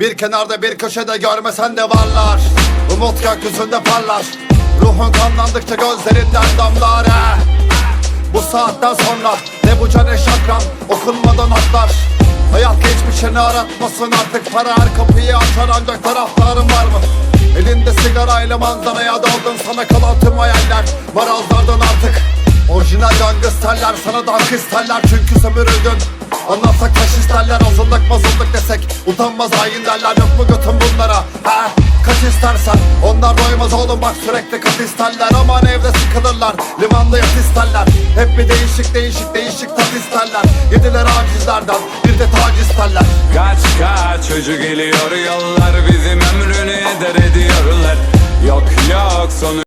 Bir kenarda bir köşede görmesen de varlar. Umut gökyüzünde parlar. Ruhun kanlandıkça gözlerinden damlar. He. Bu saatten sonra ne bu can ne şakran Okunmadan atlar. Hayat geçmişini aratmasın artık Para. Her kapıyı açar ancak taraftarın var mı? Elinde sigarayla manzaraya daldın Sana kalan tüm hayaller. Marazlardan artık Orijinal gangsterler sana dank isterler Çünkü sömürüldün Anlatsak taş isterler azınlık mazınlık desek Utanmaz hain derler yok mu götün bunlara? Ha? Kaç istersen onlar doymaz oğlum bak sürekli kat isterler. Aman evde sıkılırlar limanda yat isterler. Hep bir değişik değişik değişik tat isterler. Yediler acizlerden bir de tac isterler. Kaç kaç çocuk geliyor yollar Bizim ömrünü eder ediyorlar. Yok yok sonu